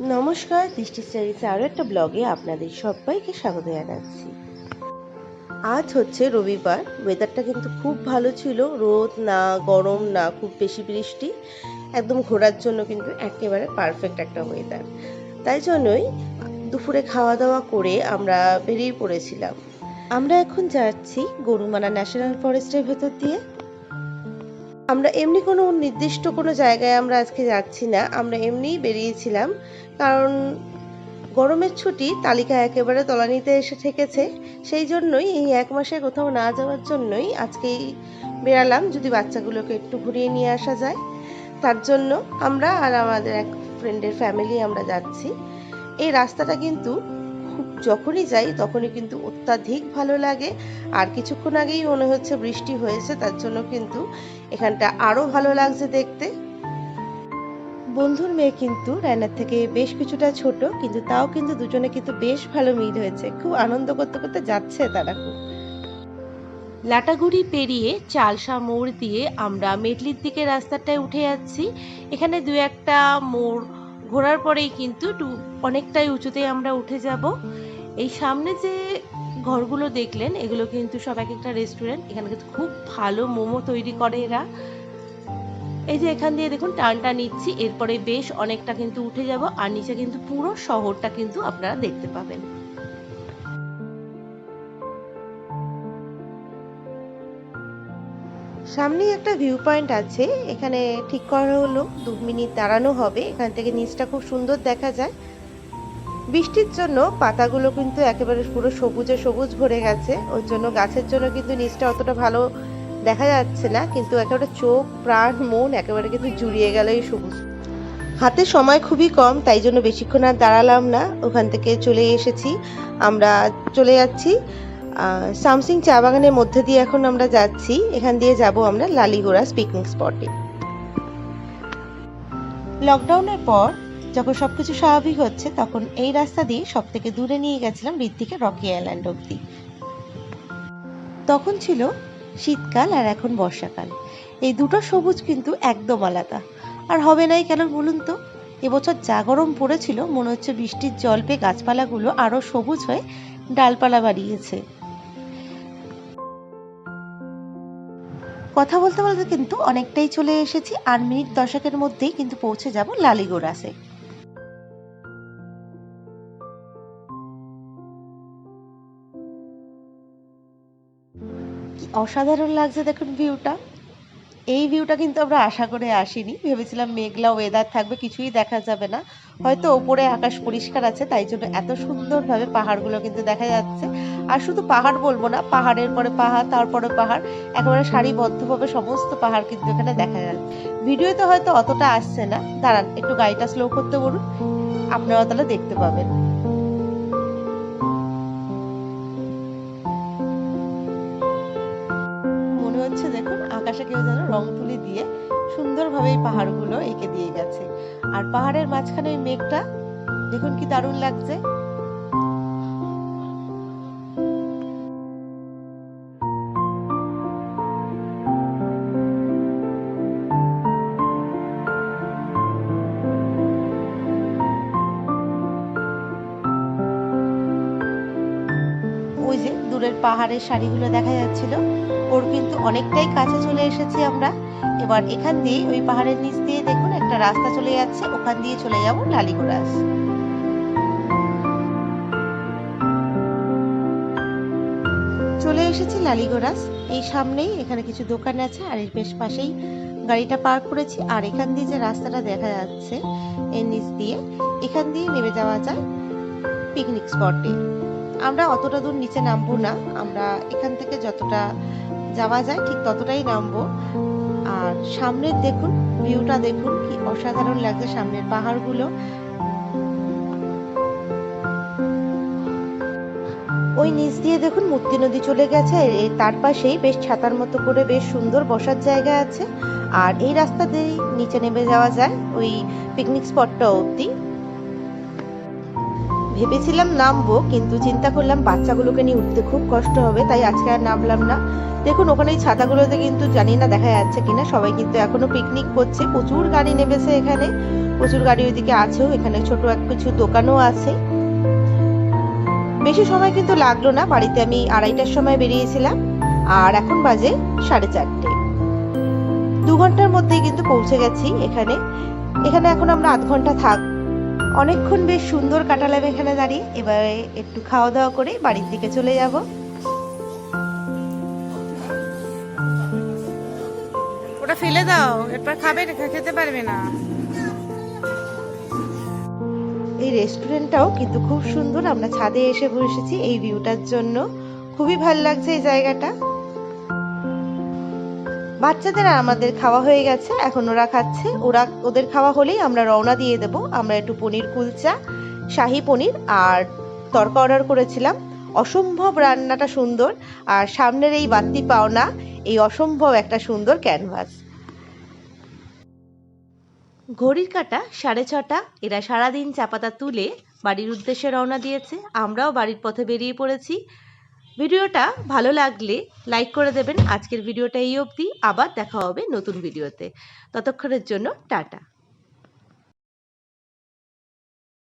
নমস্কার, দৃষ্টি স্টাডিজে আরও একটা ব্লগে আপনাদের সবাইকে স্বাগত জানাচ্ছি। আজ হচ্ছে রবিবার ওয়েদারটা কিন্তু খুব ভালো ছিল। রোদ না, গরম না, খুব বেশি বৃষ্টি। একদম ঘোরার জন্য কিন্তু একেবারে পারফেক্ট একটা ওয়েদার তাই জন্যই দুপুরে খাওয়া দাওয়া করে আমরা বেরিয়ে পড়েছিলাম। আমরা এখন যাচ্ছি গরুমারা ন্যাশনাল ফরেস্টের ভেতর দিয়ে। আমরা এমনি কোনো নির্দিষ্ট কোনো জায়গায় আমরা আজকে যাচ্ছি না, আমরা এমনিই বেরিয়েছিলাম। কারণ গরমের ছুটি, তালিকা একেবারে তলানিতে এসে ঠেকেছে। সেই জন্যই এই এক মাসে কোথাও না যাওয়ার জন্যই আজকেই বেরালাম, যদি বাচ্চাগুলোকে একটু ঘুরিয়ে নিয়ে আসা যায়। তার জন্য আমরা আর আমাদের এক ফ্রেন্ডের ফ্যামিলি আমরা যাচ্ছি। এই রাস্তাটা কিন্তু খুব যখনই যাই তখনই কিন্তু অত্যাধিক ভালো লাগে। আর কিছুক্ষণ আগেই মনে হচ্ছে বৃষ্টি হয়েছে, তার জন্য কিন্তু এখানটা আরও ভালো লাগছে দেখতে। বন্ধুর মেয়ে কিন্তু রায়নার থেকে বেশ কিছুটা ছোট, কিন্তু তাও কিন্তু দুজনে কিন্তু বেশ ভালো মিল হয়েছে। খুব আনন্দ করতে করতে যাচ্ছে তারা খুব। লাটাগুড়ি পেরিয়ে চালসা মোড় দিয়ে আমরা মেটলির দিকে রাস্তাটায় উঠে যাচ্ছি। এখানে দু একটা মোড় ঘোরার পরেই কিন্তু অনেকটাই উঁচুতে আমরা উঠে যাব। এই সামনে যে ঘরগুলো দেখলেন, এগুলো কিন্তু সব এক একটা রেস্টুরেন্ট এখানে কিন্তু খুব ভালো মোমো তৈরি করে এরা। এই যে এখান দিয়ে দেখুন, টানটা নিচ্ছি, এরপরে বেশ অনেকটা কিন্তু উঠে যাব, আর নিচে কিন্তু পুরো শহরটা কিন্তু আপনারা দেখতে পাবেন। সামনেই একটা ভিউ পয়েন্ট আছে। এখানে ঠিক করা হলো, দু মিনিট দাঁড়ানো হবে। এখান থেকে নিচটা খুব সুন্দর দেখা যায়। বৃষ্টির জন্য পাতাগুলো কিন্তু একেবারে পুরো সবুজে সবুজ ভরে গেছে। ওর জন্য গাছের জন্য কিন্তু নিচটা অতটা ভালো দেখা যাচ্ছে না, কিন্তু একেবারে চোখ, প্রাণ, মন একেবারে কিন্তু জুড়িয়ে গেল এই সবুজ। হাতে সময় খুবই কম, তাই জন্য বেশিক্ষণ আর দাঁড়ালাম না। ওখান থেকে চলে এসেছি। আমরা চলে যাচ্ছি। সামসিং চা বাগানের মধ্যে দিয়ে এখন আমরা যাচ্ছি। এখান দিয়ে যাব আমরা লালিগোড়াস পিকনিক স্পটে লকডাউনের পর যখন সবকিছু স্বাভাবিক হচ্ছে, তখন এই রাস্তা দিয়ে সব থেকে দূরে নিয়ে গেছিলাম ঋত্বিকে রকি আইল্যান্ড অব্দি তখন ছিল শীতকাল আর এখন বর্ষাকাল। এই দুটো সবুজ কিন্তু একদম আলাদা। আর হবে নাই কেন বলুন তো? এবছর যা গরম পড়েছিল, মনে হচ্ছে বৃষ্টির জল পেয়ে গাছপালাগুলো আরও সবুজ হয়ে ডালপালা বাড়িয়েছে। কথা বলতে বলতে কিন্তু অনেকটাই চলে এসেছি আর মিনিট দশকের মধ্যেই কিন্তু পৌঁছে যাব লালিগোড়াসে। অসাধারণ লাগছে দেখুন ভিউটা। এই ভিউটা কিন্তু আমরা আশা করে আসিনি। ভেবেছিলাম মেঘলা ওয়েদার থাকবে, কিছুই দেখা যাবে না। হয়তো ওপরে আকাশ পরিষ্কার আছে, তাই জন্য এত সুন্দরভাবে পাহাড়গুলো কিন্তু দেখা যাচ্ছে। আর শুধু পাহাড় বলব না, পাহাড়ের পরে পাহাড়, তারপরে পাহাড়, একেবারে সারিবদ্ধভাবে সমস্ত পাহাড় কিন্তু এখানে দেখা যাচ্ছে। ভিডিওতে হয়তো অতটা আসছে না। দাঁড়ান, একটু গাড়িটা স্লো করতে বলুন। আপনারা তাহলে দেখতে পাবেন। হচ্ছে, দেখুন, আকাশে কেউ যেন রং তুলি দিয়ে সুন্দরভাবে এই পাহাড়গুলো এঁকে দিয়ে গেছে। আর পাহাড়ের মাঝখানে ওই মেঘটা, দেখুন কি দারুণ লাগছে। দূরের পাহাড়ের শাড়িগুলো দেখা যাচ্ছিল। ওর কিন্তু অনেকটাই কাছে চলে এসেছি আমরা। এবার এখান দিয়ে ওই পাহাড়ের নিচ দিয়ে দেখুন একটা রাস্তা চলে যাচ্ছে। ওখান দিয়ে চলে যাব লালিগোড়াস চলে এসেছি লালিগোড়াস এই সামনেই এখানে কিছু দোকান আছে আর এর বেশ পাশেই গাড়িটা পার্ক করেছি। আর এখান দিয়ে যে রাস্তাটা দেখা যাচ্ছে এর নিচ দিয়ে, এখান দিয়ে নেমে যাওয়া যায় পিকনিক স্পটে। আমরা অতটা দূর নিচে নামবো না। আমরা এখান থেকে যতটা যাওয়া যায় ঠিক ততটাই নামবো। আর সামনের দেখুন, ভিউটা দেখুন, কি অসাধারণ লাগছে সামনের পাহাড়গুলো। ওই নিচ দিয়ে দেখুন, মূর্তি নদী চলে গেছে। তার পাশেই বেশ ছাতার মতো করে বেশ সুন্দর বসার জায়গা আছে। আর এই রাস্তা দিয়ে নিচে নেমে যাওয়া যায়, ওই পিকনিক স্পটটা অবধি। ভেবেছিলাম নামবো, কিন্তু চিন্তা করলাম বাচ্চাগুলোকে নিয়ে উঠতে খুব কষ্ট হবে, তাই আজকে আর নামলাম না। দেখুন, ওখানে এই ছাতাগুলোতে কিন্তু জানি না দেখা যাচ্ছে কিনা, সবাই কিন্তু এখনও পিকনিক করছে, প্রচুর গাড়ি নেমেছে এখানে, প্রচুর গাড়ি ওইদিকে আছেও, এখানে ছোট এক কিছু দোকানও আছে। বেশি সময় কিন্তু লাগল না, বাড়িতে আমি আড়াইটার সময় বেরিয়েছিলাম, আর এখন বাজে সাড়ে চারটে। দু ঘণ্টার মধ্যেই কিন্তু পৌঁছে গেছি এখানে। এখানে এখন আমরা আধ ঘণ্টা থাক অনেকক্ষণ বেশ সুন্দর কাটালাম এখানে দাঁড়িয়ে এবারে একটু খাওয়া দাওয়া করে বাড়ির দিকে চলে যাব। ওটা ফেলে দাও এরপর খাবে না খেতে পারবে না। এই রেস্টুরেন্টটাও কিন্তু খুব সুন্দর আমরা ছাদে এসে বসেছি এই ভিউটার জন্য। খুবই ভালো লাগছে এই জায়গাটা। বাচ্চাদের আর আমাদের খাওয়া হয়ে গেছে। এখন ওরা খাচ্ছে। ওরা, ওদের খাওয়া হলেই আমরা রওনা দিয়ে দেব। আমরা একটু পনির কুলচা, শাহি পনির আর তরকা অর্ডার করেছিলাম। অসম্ভব রান্নাটা সুন্দর। আর সামনের এই বাত্তি পাওনা, এই অসম্ভব একটা সুন্দর ক্যানভাস ঘড়ির কাটা সাড়ে ছটা। এরা সারাদিন চাপাতা তুলে বাড়ির উদ্দেশ্যে রওনা দিয়েছে। আমরাও বাড়ির পথে বেরিয়ে পড়েছি। ভিডিওটা ভালো লাগলে লাইক করে দেবেন। আজকের ভিডিওটা এই অবধি। আবার দেখা হবে নতুন ভিডিওতে। ততক্ষণের জন্য টাটা।